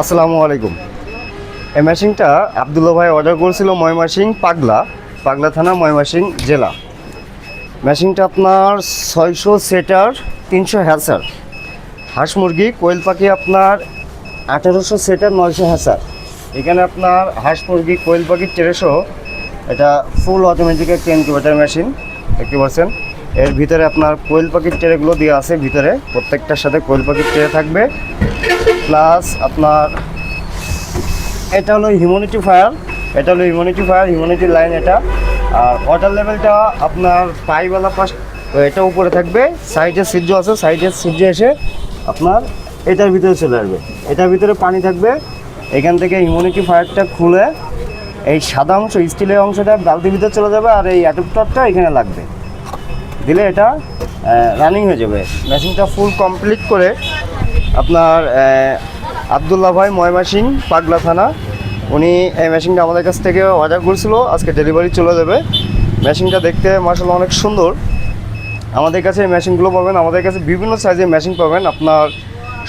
আসসালামু আলাইকুম। এই মেশিনটা আবদুল্লা ভাই অর্ডার করেছিল ময়মাসিং পাগলা পাগলা থানা ময়মাসিং জেলা। মেশিনটা আপনার ছয়শো সেটার তিনশো হ্যাসার হাঁস মুরগি, কোয়েল পাখি আপনার আঠারোশো সেটার নয়শো হ্যাসার এখানে আপনার হাঁস মুরগি, কোয়েল পাখির তেরোশো। এটা ফুল অটোমেটিক একটা ইনকিউবেটার মেশিন দেখতে পাচ্ছেন? এর ভিতরে আপনার কোয়েল পাখির ট্রেগুলো দেওয়া আছে ভিতরে। প্রত্যেকটার সাথে কোয়েল পাখির ট্রে থাকবে। প্লাস আপনার এটা হলো হিউম্যানিটি ফায়ার এটা হলো হিউম্যানিটি ফায়ার হিউম্যানিটি লাইন এটা। আর ওয়াটার লেভেলটা আপনার পাইওয়ালা পাশ এটা উপরে থাকবে সাইডে সিজ্জ আছে সাইডে সিজ্জ এসে আপনার এটার ভিতরে চলে আসবে। এটার ভিতরে পানি থাকবে, এখান থেকে হিউম্যানিটি ফায়ারটা খুলে এই সাদা অংশ স্টিলের অংশটা বালতির ভিতরে চলে যাবে আর এই অ্যাডাপ্টারটা এখানে লাগবে। দিলে এটা রানিং হয়ে যাবে। মেশিনটা ফুল কমপ্লিট করে আপনার আবদুল্লাহ ভাই ময়মাসিং পাগলা থানা। উনি এই মেশিনটা আমাদের কাছ থেকে অর্ডার করেছিল, আজকে ডেলিভারি চলে যাবে। মেশিনটা দেখতে মার্শাল অনেক সুন্দর। আমাদের কাছে এই মেশিনগুলো পাবেন, আমাদের কাছে বিভিন্ন সাইজের মেশিন পাবেন। আপনার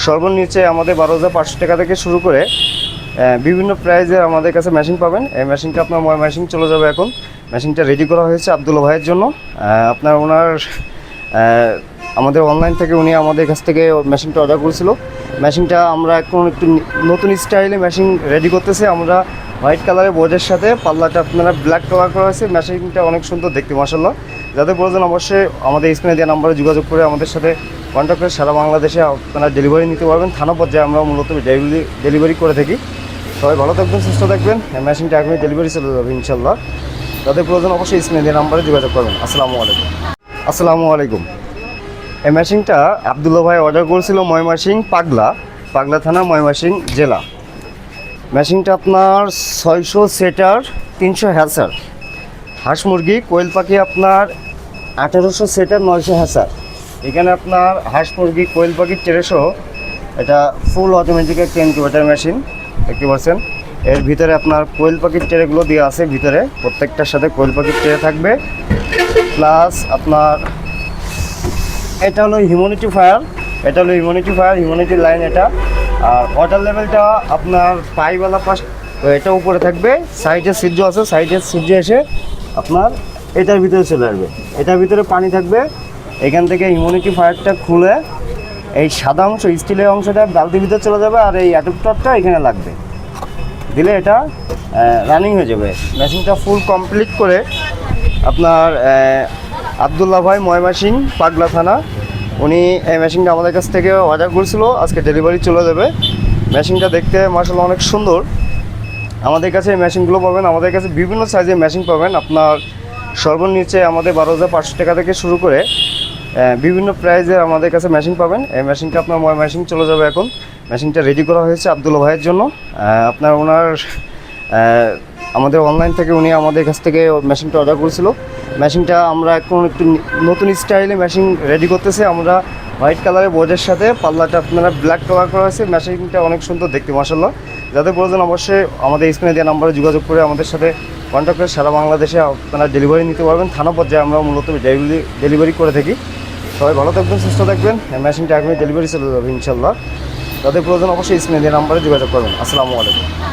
সর্বনিচে আমাদের বারো হাজার পাঁচশো টাকা থেকে শুরু করে বিভিন্ন প্রাইজের আমাদের কাছে মেশিন পাবেন। এই মেশিনটা আপনার ময় মেশিন চলে যাবে এখন। মেশিনটা রেডি করা হয়েছে আবদুল্লা ভাইয়ের জন্য। আপনার ওনার আমাদের অনলাইন থেকে উনি আমাদের কাছ থেকে মেশিনটা অর্ডার করেছিল। মেশিনটা আমরা এখন একটু নতুন স্টাইলে মেশিন রেডি করতেছি। আমরা হোয়াইট কালারের বোর্ডের সাথে পাল্লাটা আপনারা ব্ল্যাক কালার করা হয়েছে। মেশিনটা অনেক সুন্দর দেখতে মাসাল্লাহ যাদের প্রয়োজন অবশ্যই আমাদের স্ক্রিনে দেওয়া নাম্বারে যোগাযোগ করে আমাদের সাথে কন্ট্যাক্ট করে সারা বাংলাদেশে আপনারা ডেলিভারি নিতে পারবেন। থানা পর্যায়ে আমরা মূলত ডেলিভারি ডেলিভারি করে থাকি। সবাই ভালো থাকবেন, সুস্থ থাকবেন। মেশিনটা এখনই ডেলিভারি চলে যাবে ইনশাল্লাহ যাদের প্রয়োজন অবশ্যই স্ক্রিনে দেওয়া নাম্বারে যোগাযোগ করবেন। আসসালামু আলাইকুম। আসসালামু আলাইকুম। এই মেশিনটা আবদুল্লা ভাই অর্ডার করেছিল ময়মাসিং পাগলা। পাগলা থানা ময়মাসিং জেলা। মেশিনটা আপনার ছয়শো সেটার তিনশো হ্যাসার হাঁস মুরগি, কোয়েল পাখি আপনার আঠারোশো সেটার নয়শো হ্যাসার এখানে আপনার হাঁস মুরগি, কোয়েল পাখির তেরোশো। এটা ফুল অটোমেটিক একটা ইনকিউবেটার মেশিন দেখতে পাচ্ছেন? এর ভিতরে আপনার কোয়েল পাখির ট্রেগুলো দেওয়া আছে ভিতরে। প্রত্যেকটার সাথে কোয়েল পাখির ট্রে থাকবে। প্লাস আপনার এটা হলো হিউম্যানিটি ফায়ার এটা হলো হিউম্যানিটি ফায়ার হিউম্যানিটি লাইন এটা। আর ওয়াটার লেভেলটা আপনার পাইওয়ালা পাশ এটা উপরে থাকবে সাইডে সিজ্জ আছে সাইডে সিজ্জ এসে আপনার এটার ভিতরে চলে আসবে। এটার ভিতরে পানি থাকবে, এখান থেকে হিউম্যানিটি ফায়ারটা খুলে এই সাদা অংশ স্টিলের অংশটা বালতির ভিতরে চলে যাবে আর এই অ্যাডাপ্টারটা এখানে লাগবে। দিলে এটা রানিং হয়ে যাবে। মেশিনটা ফুল কমপ্লিট করে আপনার আবদুল্লাহ ভাই ময়মাসিং পাগলা থানা। উনি এই মেশিনটা আমাদের কাছ থেকে অর্ডার করেছিল, আজকে ডেলিভারি চলে যাবে। মেশিনটা দেখতে মার্শাল অনেক সুন্দর। আমাদের কাছে এই মেশিনগুলো পাবেন, আমাদের কাছে বিভিন্ন সাইজের মেশিন পাবেন। আপনার সর্বনিচে আমাদের বারো হাজার পাঁচশো টাকা থেকে শুরু করে বিভিন্ন প্রাইজের আমাদের কাছে মেশিন পাবেন। এই মেশিনটা আপনার ময় মেশিন চলে যাবে এখন। মেশিনটা রেডি করা হয়েছে আবদুল্লা ভাইয়ের জন্য। আপনার ওনার আমাদের অনলাইন থেকে উনি আমাদের কাছ থেকে মেশিনটা অর্ডার করেছিল। মেশিনটা আমরা এখন একটু নতুন স্টাইলে মেশিন রেডি করতেছি। আমরা হোয়াইট কালারের বোর্ডের সাথে পাল্লাটা আপনারা ব্ল্যাক কালার করা হয়েছে। মেশিনটা অনেক সুন্দর দেখতে মাসাল্লাহ যাদের প্রয়োজন অবশ্যই আমাদের স্ক্রিনে দেওয়া নাম্বারে যোগাযোগ করে আমাদের সাথে কন্ট্যাক্ট করে সারা বাংলাদেশে আপনারা ডেলিভারি নিতে পারবেন। থানা পর্যায়ে আমরা মূলত ডেলিভারি ডেলিভারি করে থাকি। সবাই ভালো থাকবেন, সুস্থ থাকবেন। মেশিনটা এখনই ডেলিভারি চলে যাবে ইনশাল্লাহ যাদের প্রয়োজন অবশ্যই স্ক্রিনে দেওয়া নাম্বারে যোগাযোগ করবেন। আসসালামু আলাইকুম।